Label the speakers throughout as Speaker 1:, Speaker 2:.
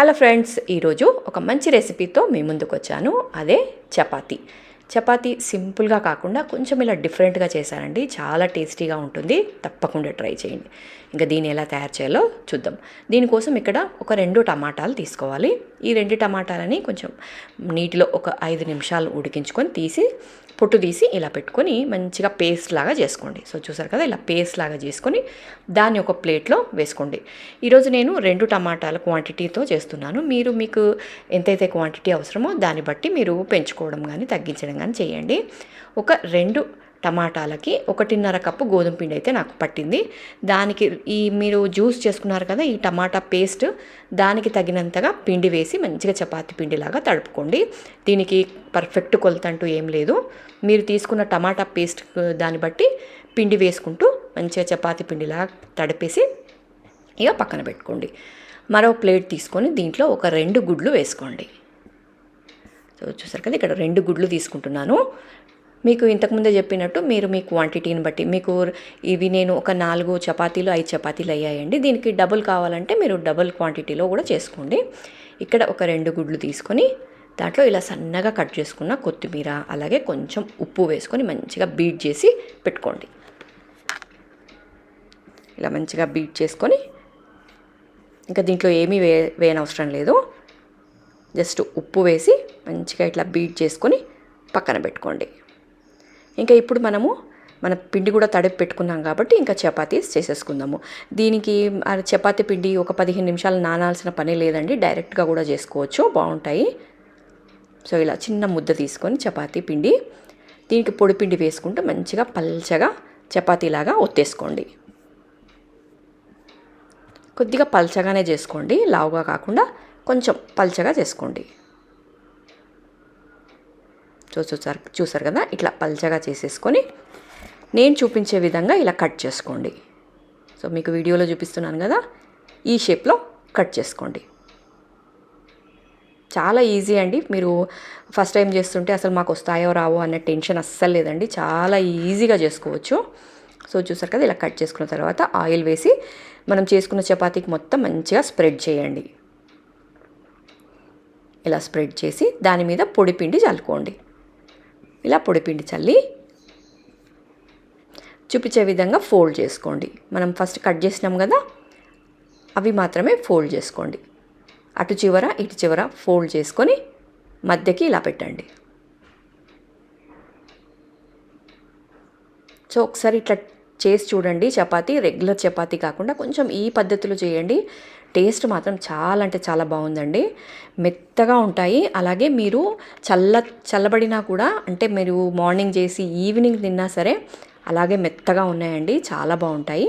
Speaker 1: Hello friends ఈరోజు ఒక మంచి రెసిపీతో మీ ముందుకు వచ్చాను అదే చపాతి. చపాతీ సింపుల్గా కాకుండా కొంచెం ఇలా డిఫరెంట్గా చేశానండి చాలా టేస్టీగా ఉంటుంది. తప్పకుండా ట్రై చేయండి. ఇంకా దీన్ని ఎలా తయారు చేయాలో చూద్దాం. దీనికోసం ఇక్కడ ఒక రెండు టమాటాలు తీసుకోవాలి. ఈ రెండు టమాటాలని కొంచెం నీటిలో ఒక ఐదు నిమిషాలు ఉడికించుకొని తీసి పొట్టు తీసి ఇలా పెట్టుకొని మంచిగా పేస్ట్ లాగా చేసుకోండి. సో చూసారు కదా ఇలా పేస్ట్ లాగా చేసుకొని దాన్ని ఒక ప్లేట్లో వేసుకోండి. ఈరోజు నేను రెండు టమాటాల క్వాంటిటీతో చేస్తున్నాను. మీరు మీకు ఎంతైతే క్వాంటిటీ అవసరమో దాన్ని బట్టి మీరు పెంచుకోవడం కానీ తగ్గించడం కానీ చేయండి. ఒక రెండు టమాటాలకి ఒకటిన్నర కప్పు గోధుమ పిండి అయితే నాకు పట్టింది. దానికి ఈ మీరు జ్యూస్ చేసుకున్నారు కదా ఈ టమాటా పేస్ట్ దానికి తగినంతగా పిండి వేసి మంచిగా చపాతి పిండిలాగా తడుపుకోండి. దీనికి పర్ఫెక్ట్ కొలత అంటూ ఏం లేదు. మీరు తీసుకున్న టమాటా పేస్ట్ దాన్ని బట్టి పిండి వేసుకుంటూ మంచిగా చపాతి పిండిలాగా తడిపేసి ఇక పక్కన పెట్టుకోండి. మరో ప్లేట్ తీసుకొని దీంట్లో ఒక రెండు గుడ్లు వేసుకోండి. సో చూసారు కదా ఇక్కడ రెండు గుడ్లు తీసుకుంటున్నాను. మీకు ఇంతకుముందే చెప్పినట్టు మీరు మీ క్వాంటిటీని బట్టి మీకు ఇవి నేను ఒక నాలుగు చపాతీలు ఐదు చపాతీలు అయ్యాయండి. దీనికి డబుల్ కావాలంటే మీరు డబుల్ క్వాంటిటీలో కూడా చేసుకోండి. ఇక్కడ ఒక రెండు గుడ్లు తీసుకొని దాంట్లో ఇలా సన్నగా కట్ చేసుకున్న కొత్తిమీర అలాగే కొంచెం ఉప్పు వేసుకొని మంచిగా బీట్ చేసి పెట్టుకోండి. ఇలా మంచిగా బీట్ చేసుకొని ఇంకా దీంట్లో ఏమీ వే వేయనవసరం లేదు. జస్ట్ ఉప్పు వేసి మంచిగా ఇట్లా బీట్ చేసుకొని పక్కన పెట్టుకోండి. ఇంకా ఇప్పుడు మనము మన పిండి కూడా తడిపి పెట్టుకున్నాం కాబట్టి ఇంకా చపాతీస్ చేసేసుకుందాము. దీనికి చపాతీ పిండి ఒక పదిహేను నిమిషాలు నానాల్సిన పని లేదండి. డైరెక్ట్గా కూడా చేసుకోవచ్చు. బాగుంటాయి. సో ఇలా చిన్న ముద్ద తీసుకొని చపాతీ పిండి దీనికి పొడి పిండి వేసుకుంటూ మంచిగా పల్చగా చపాతీలాగా ఒత్తేసుకోండి. కొద్దిగా పల్చగానే చేసుకోండి. లావుగా కాకుండా కొంచెం పల్చగా చేసుకోండి. చూసారు చూసారు కదా? ఇట్లా పల్చగా చేసేసుకొని నేను చూపించే విధంగా ఇలా కట్ చేసుకోండి. సో మీకు వీడియోలో చూపిస్తున్నాను కదా? ఈ షేప్లో కట్ చేసుకోండి. చాలా ఈజీ అండి. మీరు ఫస్ట్ టైం చేస్తుంటే అసలు మాకు వస్తాయో రావో అనే టెన్షన్ అస్సలు లేదండి. చాలా ఈజీగా చేసుకోవచ్చు. సో చూసారు కదా? ఇలా కట్ చేసుకున్న తర్వాత ఆయిల్ వేసి మనం చేసుకున్న చపాతీకి మొత్తం మంచిగా స్ప్రెడ్ చేయండి. ఇలా స్ప్రెడ్ చేసి దాని మీద పొడి పిండి చల్లుకోండి. ఇలా పొడిపిండి చల్లి చూపించే విధంగా ఫోల్డ్ చేసుకోండి. మనం ఫస్ట్ కట్ చేసినాం కదా అవి మాత్రమే ఫోల్డ్ చేసుకోండి. అటు చివర ఇటు చివర ఫోల్డ్ చేసుకొని మధ్యకి ఇలా పెట్టండి. సో ఒకసారి ఇట్లా చేసి చూడండి. చపాతీ రెగ్యులర్ చపాతీ కాకుండా కొంచెం ఈ పద్ధతిలో చేయండి. టేస్ట్ మాత్రం చాలా అంటే చాలా బాగుందండి. మెత్తగా ఉంటాయి. అలాగే మీరు చల్ల చల్లబడినా కూడా అంటే మీరు మార్నింగ్ చేసి ఈవినింగ్ తిన్నా సరే అలాగే మెత్తగా ఉన్నాయండి. చాలా బాగుంటాయి.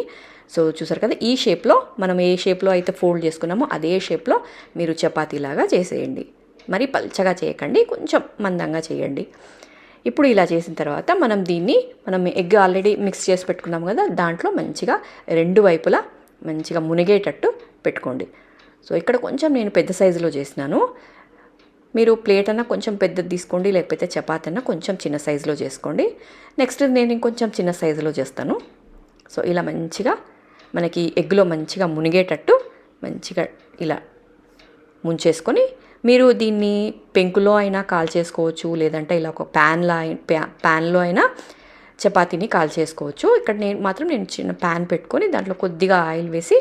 Speaker 1: సో చూసారు కదా ఈ షేప్లో మనం ఏ షేప్లో అయితే ఫోల్డ్ చేసుకున్నామో అదే షేప్లో మీరు చపాతీలాగా చేసేయండి. మరి పల్చగా చేయకండి. కొంచెం మందంగా చేయండి. ఇప్పుడు ఇలా చేసిన తర్వాత మనం దీన్ని మనం ఎగ్ ఆల్రెడీ మిక్స్ చేసి పెట్టుకున్నాం కదా దాంట్లో మంచిగా రెండు వైపులా మంచిగా మునిగేటట్టు పెట్టుకోండి. సో ఇక్కడ కొంచెం నేను పెద్ద సైజులో చేసినాను. మీరు ప్లేట్ అన్న కొంచెం పెద్దది తీసుకోండి లేకపోతే చపాతి అన్న కొంచెం చిన్న సైజులో చేసుకోండి. నెక్స్ట్ నేను ఇంకొంచెం చిన్న సైజులో చేస్తాను. సో ఇలా మంచిగా మనకి ఎగ్లో మంచిగా మునిగేటట్టు మంచిగా ఇలా ముంచేసుకొని మీరు దీన్ని పెంకులో అయినా కాల్ చేసుకోవచ్చు లేదంటే ఇలా ఒక ప్యాన్లో ప్యాన్లో అయినా చపాతీని కాల్ చేసుకోవచ్చు. ఇక్కడ నేను మాత్రం నేను చిన్న ప్యాన్ పెట్టుకొని దాంట్లో కొద్దిగా ఆయిల్ వేసి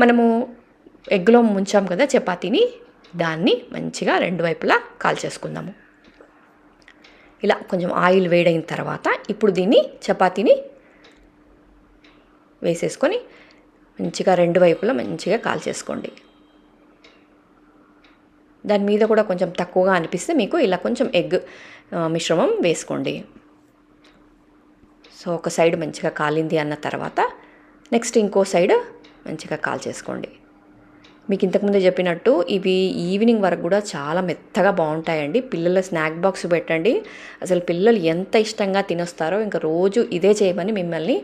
Speaker 1: మనము ఎగ్లో ముంచాం కదా చపాతీని దాన్ని మంచిగా రెండు వైపులా కాల్ చేసుకుందాము. ఇలా కొంచెం ఆయిల్ వేడైన తర్వాత ఇప్పుడు దీన్ని చపాతీని వేసేసుకొని మంచిగా రెండు వైపులా మంచిగా కాల్ చేసుకోండి. దాని మీద కూడా కొంచెం తక్కువగా అనిపిస్తే మీకు ఇలా కొంచెం ఎగ్ మిశ్రమం వేసుకోండి. సో ఒక సైడ్ మంచిగా కాలింది అన్న తర్వాత నెక్స్ట్ ఇంకో సైడ్ మంచిగా కాల్ చేసుకోండి. మీకు ఇంతకుముందే చెప్పినట్టు ఇవి ఈవినింగ్ వరకు కూడా చాలా మెత్తగా బాగుంటాయండి. పిల్లల స్నాక్ బాక్స్ పెట్టండి. అసలు పిల్లలు ఎంత ఇష్టంగా తినొస్తారో ఇంకా రోజు ఇదే చేయమని మిమ్మల్ని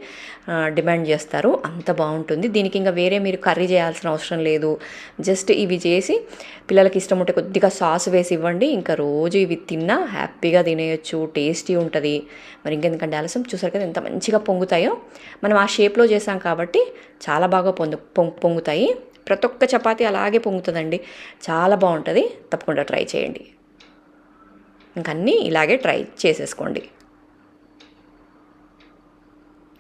Speaker 1: డిమాండ్ చేస్తారు. అంత బాగుంటుంది. దీనికి ఇంకా వేరే మీరు కర్రీ చేయాల్సిన అవసరం లేదు. జస్ట్ ఇవి చేసి పిల్లలకి ఇష్టం ఉంటే కొద్దిగా సాస్ వేసి ఇవ్వండి. ఇంకా రోజు ఇవి తిన్నా హ్యాపీగా తినేయచ్చు టేస్టీ ఉంటుంది. మరి ఇంకెందుకంటే ఆలస్యం? చూసారు కదా ఎంత మంచిగా పొంగుతాయో. మనం ఆ షేప్లో చేసాం కాబట్టి చాలా బాగా పొందు పొంగుతాయి. ప్రతి ఒక్క చపాతీ అలాగే పొంగుతుందండి. చాలా బాగుంటుంది. తప్పకుండా ట్రై చేయండి. ఇంకన్నీ ఇలాగే ట్రై చేసేసుకోండి.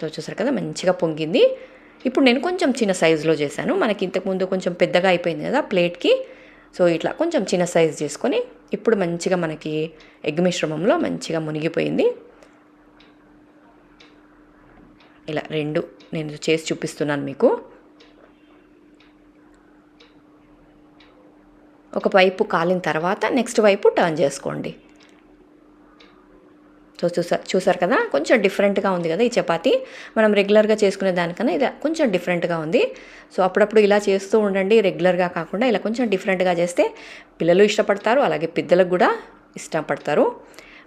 Speaker 1: సో చూసారు కదా మంచిగా పొంగింది. ఇప్పుడు నేను కొంచెం చిన్న సైజులో చేశాను. మనకి ఇంతకుముందు కొంచెం పెద్దగా అయిపోయింది కదా ప్లేట్కి. సో ఇట్లా కొంచెం చిన్న సైజు చేసుకొని ఇప్పుడు మంచిగా మనకి ఎగ్ మిశ్రమంలో మంచిగా మునిగిపోయింది. ఇలా రెండు నేను చేసి చూపిస్తున్నాను మీకు. ఒక వైపు కాలిన తర్వాత నెక్స్ట్ వైపు టర్న్ చేసుకోండి. సో చూసారు చూసారు కదా? కొంచెం డిఫరెంట్గా ఉంది కదా ఈ చపాతి? మనం రెగ్యులర్గా చేసుకునే దానికన్నా ఇది కొంచెం డిఫరెంట్గా ఉంది. సో అప్పుడప్పుడు ఇలా చేస్తూ ఉండండి. రెగ్యులర్గా కాకుండా ఇలా కొంచెం డిఫరెంట్గా చేస్తే పిల్లలు ఇష్టపడతారు అలాగే పెద్దలకు కూడా ఇష్టపడతారు.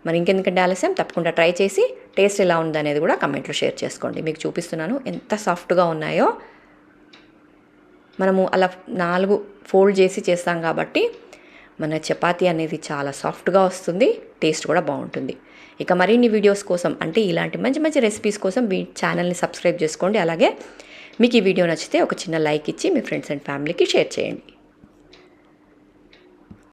Speaker 1: మరి ఇంకెందుకంటే ఆలస్యం? తప్పకుండా ట్రై చేసి టేస్ట్ ఎలా ఉందనేది కూడా కమెంట్లో షేర్ చేసుకోండి. మీకు చూపిస్తున్నాను ఎంత సాఫ్ట్గా ఉన్నాయో. మనము అలా నాలుగు ఫోల్డ్ చేసి చేస్తాం కాబట్టి మన చపాతీ అనేది చాలా సాఫ్ట్గా వస్తుంది టేస్ట్ కూడా బాగుంటుంది. ఇక మరిన్ని వీడియోస్ కోసం అంటే ఇలాంటి మంచి మంచి రెసిపీస్ కోసం మీ ఛానల్ని సబ్స్క్రైబ్ చేసుకోండి. అలాగే మీకు ఈ వీడియో నచ్చితే ఒక చిన్న లైక్ ఇచ్చి మీ ఫ్రెండ్స్ అండ్ ఫ్యామిలీకి షేర్ చేయండి.